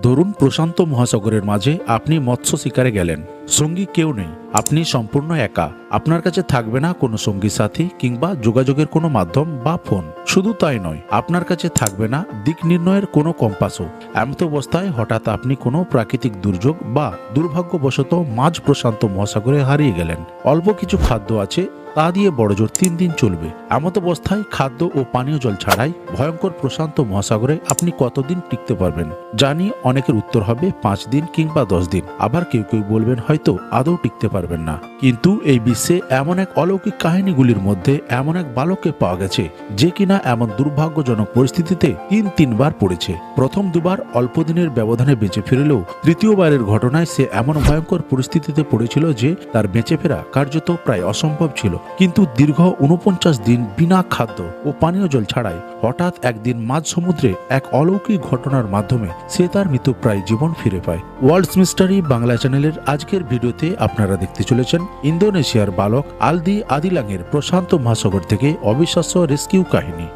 ধরুন প্রশান্ত মহাসাগরের মাঝে আপনি মৎস্য শিকারে গেলেন। সঙ্গী কেউ নেই। আপনি সম্পূর্ণ একা। আপনার কাছে থাকবে না কোনো সঙ্গী সাথী কিংবা যোগাযোগের কোনো মাধ্যম বা ফোন। শুধু তাই নয়, আপনার কাছে থাকবে না দিক নির্ণয়ের কোনো কম্পাসও। এমত অবস্থায় হঠাৎ আপনি কোনো প্রাকৃতিক দুর্যোগ বা দুর্ভাগ্যবশত মাঝ প্রশান্ত মহাসাগরে হারিয়ে গেলেন। অল্প কিছু খাদ্য আছে, তা দিয়ে বড়জোর তিন দিন চলবে। এমত অবস্থায় খাদ্য ও পানীয় জল ছাড়াই ভয়ঙ্কর প্রশান্ত মহাসাগরে আপনি কতদিন টিকতে পারবেন? জানি অনেকের উত্তর হবে পাঁচ দিন কিংবা দশ দিন। আবার কেউ কেউ বলবেন হয়তো আদৌ টিকতে পারবেন না। কিন্তু এই এমন এক অলৌকিক কাহিনীগুলির মধ্যে এমন এক বালককে পাওয়া গেছে, যে কিনা এমন দুর্ভাগ্যজনক পরিস্থিতিতে তিন তিনবার পড়েছে। প্রথম দুবার অল্প দিনের ব্যবধানে বেঁচে ফিরলেও তৃতীয়বারের ঘটনায় সে এমন ভয়ঙ্কর পরিস্থিতিতে পড়েছিল যে তার বেঁচে ফেরা কার্যত প্রায় অসম্ভব ছিল। কিন্তু দীর্ঘ উনপঞ্চাশ দিন বিনা খাদ্য ও পানীয় জল ছাড়াই হঠাৎ একদিন মাঝ সমুদ্রে এক অলৌকিক ঘটনার মাধ্যমে সে তার মৃতপ্রায় জীবন ফিরে পায়। ওয়ার্ল্ডস মিস্টারি বাংলা চ্যানেলের আজকের ভিডিওতে আপনারা দেখতে চলেছেন ইন্দোনেশিয়ার বালক আলদি আদিলাংয়ের প্রশান্ত মহাসাগর থেকে অবিশ্বাস্য রেস্কিউ কাহিনী।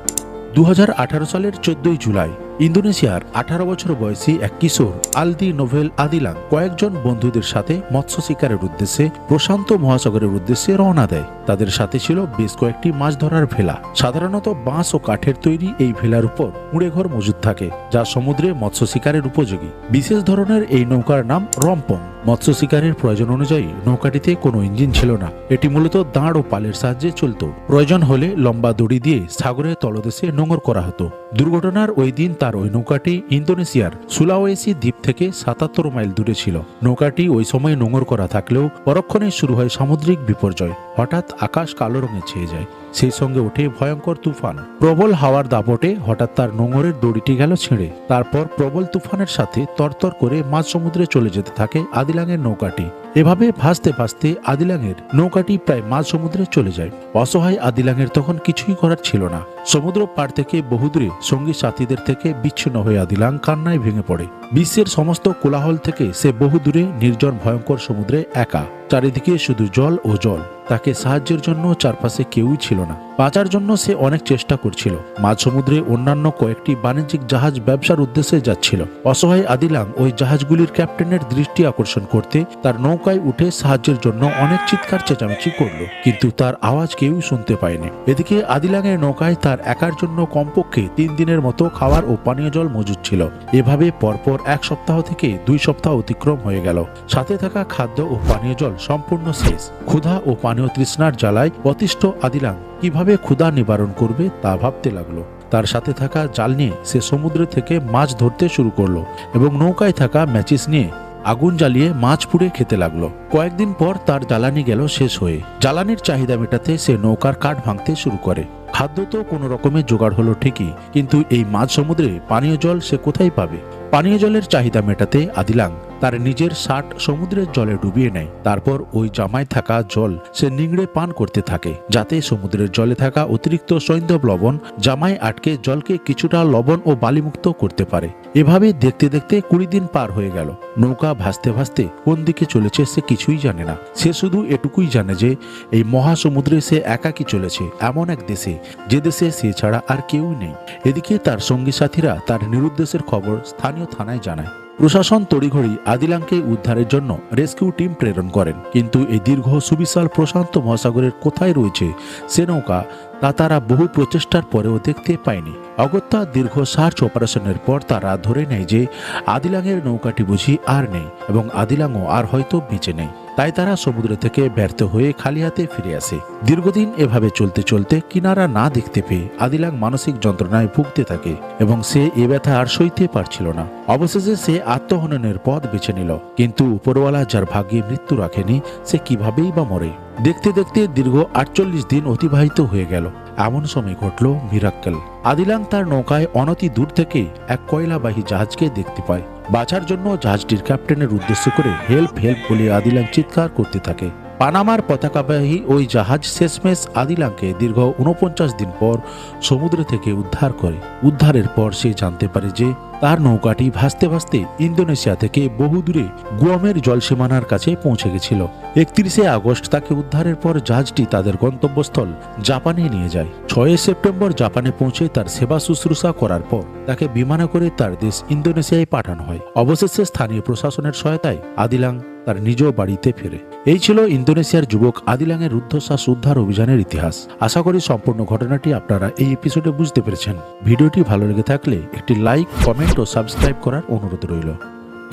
দু হাজার আঠারো সালের চোদ্দই জুলাই ইন্দোনেশিয়ার আঠারো বছর বয়সী এক কিশোর আলদি নোভেল আদিলাং কয়েকজন বন্ধুদের সাথে মৎস্য শিকারের উদ্দেশ্যে প্রশান্ত মহাসাগরের উদ্দেশ্যে রওনা দেয়। তাদের সাথে ছিল বেশ কয়েকটি মাছ ধরার ভেলা। সাধারণত বাঁশ ও কাঠের তৈরি এই ভেলার উপর কুঁড়ে ঘর মজুদ থাকে, যা সমুদ্রে মৎস্য শিকারের উপযোগী। বিশেষ ধরনের এই নৌকার নাম রম্পং মৎস্য শিকারের প্রয়োজন অনুযায়ী নৌকাটিতে কোনো ইঞ্জিন ছিল না। এটি মূলত দাঁড় ও পালের সাহায্যে চলত। প্রয়োজন হলে লম্বা দড়ি দিয়ে সাগরের তলদেশে নোঙর করা হতো। দুর্ঘটনার ওই দিন তার ওই নৌকাটি ইন্দোনেশিয়ার সুলাওয়েসি দ্বীপ থেকে সাতাত্তর মাইল দূরে ছিল। নৌকাটি ওই সময় নোঙর করা থাকলেও পরক্ষণে শুরু হয় সামুদ্রিক বিপর্যয়। হঠাৎ আকাশ কালো রঙে ছেয়ে যায়। সেই সঙ্গে ওঠে ভয়ঙ্কর তুফান। প্রবল হাওয়ার দাপটে হঠাৎ তার নোঙরের দড়িটি গেল ছিঁড়ে। তারপর প্রবল তুফানের সাথে তরতর করে মাঝ সমুদ্রে চলে যেতে থাকে আদিলাঙের নৌকাটি। এভাবে ভাসতে ভাসতে আদিলাঙের নৌকাটি প্রায় মাঝ সমুদ্রে চলে যায়। অসহায় আদিলাঙের তখন কিছুই করার ছিল না। সমুদ্র পার থেকে বহুদূরে সঙ্গী সাথীদের থেকে বিচ্ছিন্ন হয়ে আদিলাং কান্নায় ভেঙে পড়ে। বিশ্বের সমস্ত কোলাহল থেকে সে বহুদূরে, নির্জন ভয়ঙ্কর সমুদ্রে একা। চারিদিকে শুধু জল ও জল। তাকে সাহায্যের জন্য চারপাশে কেউই ছিল না। বাঁচার জন্য সে অনেক চেষ্টা করছিল। মাঝ সমুদ্রে অন্যান্য কয়েকটি বাণিজ্যিক জাহাজ ব্যবসার উদ্দেশ্যে যাচ্ছিল। অসহায় আদিলাং ওই জাহাজগুলির ক্যাপ্টেনের দৃষ্টি আকর্ষণ করতে তার নৌকায় উঠে সাহায্যের জন্য অনেক চিৎকার চেঁচামেচি করল। কিন্তু তার আওয়াজ কেউই শুনতে পায়নি। এদিকে আদিলাংয়ের নৌকায় তার একার জন্য কমপক্ষে তিন দিনের মতো খাবার ও পানীয় জল মজুদ ছিল। এভাবে পরপর এক সপ্তাহ থেকে দুই সপ্তাহ অতিক্রম হয়ে গেল। সাথে থাকা খাদ্য ও পানীয় জল সম্পূর্ণ শেষ। ক্ষুধা ও পানীয় তৃষ্ণার জ্বালায় অতিষ্ঠ আদিলাং কীভাবে ক্ষুধা নিবারণ করবে তা ভাবতে লাগল। তার সাথে থাকা জাল নিয়ে সে সমুদ্র থেকে মাছ ধরতে শুরু করল এবং নৌকায় থাকা ম্যাচিস নিয়ে আগুন জ্বালিয়ে মাছ পুড়ে খেতে লাগল। কয়েকদিন পর তার জ্বালানি গেল শেষ হয়ে। জ্বালানির চাহিদা মেটাতে সে নৌকার কাঠ ভাঙতে শুরু করে। খাদ্য তো কোনো রকমের জোগাড় হলো ঠিকই, কিন্তু এই মাঝ সমুদ্রে পানীয় জল সে কোথায় পাবে? পানীয় জলের চাহিদা মেটাতে আদিলাং তার নিজের শার্ট সমুদ্রের জলে ডুবিয়ে নেয়। তারপর ওই জামায় থাকা জল সে নিংড়ে পান করতে থাকে, যাতে সমুদ্রের জলে থাকা অতিরিক্ত সৈন্ধব লবণ জামায় আটকে জলকে কিছুটা লবণ ও বালিমুক্ত করতে পারে। এভাবে দেখতে দেখতে কুড়ি দিন পার হয়ে গেল। নৌকা ভাসতে ভাসতে কোন দিকে চলেছে সে কিছুই জানে না। সে শুধু এটুকুই জানে যে এই মহাসমুদ্রে সে একাকি চলেছে, এমন এক দেশে, যে দেশে সে ছাড়া আর কেউই নেই। এদিকে তার সঙ্গী সাথীরা তার নিরুদ্দেশের খবর স্থানীয় থানায় জানায়। প্রশাসন তড়িঘড়ি আদিলাংকে উদ্ধারের জন্য রেস্কিউ টিম প্রেরণ করেন। কিন্তু এই দীর্ঘ সুবিশাল প্রশান্ত মহাসাগরের কোথায় রয়েছে সে নৌকা তা তারা বহু প্রচেষ্টার পরেও দেখতে পায়নি। অগত্যা দীর্ঘ সার্চ অপারেশনের পর তারা ধরে নেয় যে আদিলাংয়ের নৌকাটি বুঝি আর নেই এবং আদিলাংও আর হয়তো বেঁচে নেই। তাই তারা সমুদ্র থেকে ব্যর্থ হয়ে খালি হাতে ফিরে আসে। দীর্ঘদিন এভাবে চলতে চলতে কিনারা না দেখতে পেয়ে আদিলাং মানসিক যন্ত্রণায় ভুগতে থাকে এবং সে এ ব্যথা আর সইতে পারছিল না। অবশেষে সে আত্মহননের পথ বেছে নিল, কিন্তু উপরওয়ালা যার ভাগ্যে মৃত্যু রাখেনি, সে কিভাবেই বা মরে? দেখতে দেখতে দীর্ঘ আটচল্লিশ দিন অতিবাহিত হয়ে গেল। এমন সময় ঘটল মিরাক্কেল। আদিলাং তার নৌকায় অনতি দূর থেকে এক কয়লাবাহী জাহাজকে দেখতে পায়। বাঁচার জন্য জাহাজটির ক্যাপ্টেনের উদ্দেশ্য করে হেল্প হেল্প বলে আদিলাং চিৎকার করতে থাকে। পানামার পতাকাবাহী ওই জাহাজ শেষমেশ আদিলাংকে দীর্ঘ উনপঞ্চাশ দিন পর সমুদ্র থেকে উদ্ধার করে। উদ্ধারের পর সে জানতে পারে যে তার নৌকাটি ভাসতে ভাসতে ইন্দোনেশিয়া থেকে বহু দূরে গুয়ামের জলসীমানার কাছে পৌঁছে গেছিল। একত্রিশে আগস্ট তাকে উদ্ধারের পর জাহাজটি তাদের গন্তব্যস্থল জাপানে নিয়ে যায়। ছয় সেপ্টেম্বর জাপানে পৌঁছে তার সেবা শুশ্রূষা করার পর তাকে বিমানে করে তার দেশ ইন্দোনেশিয়ায় পাঠানো হয়। অবশেষে স্থানীয় প্রশাসনের সহায়তায় আদিলাং তার নিজ বাড়িতে ফেরে। এই ছিল ইন্দোনেশিয়ার যুবক আদিলাংয়ের রুদ্ধশ্বাস উদ্ধার অভিযানের ইতিহাস। আশা করি সম্পূর্ণ ঘটনাটি আপনারা এই এপিসোডে বুঝতে পেরেছেন। ভিডিওটি ভালো লেগে থাকলে একটি লাইক কমেন্ট ও সাবস্ক্রাইব করার অনুরোধ রইল।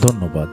ধন্যবাদ।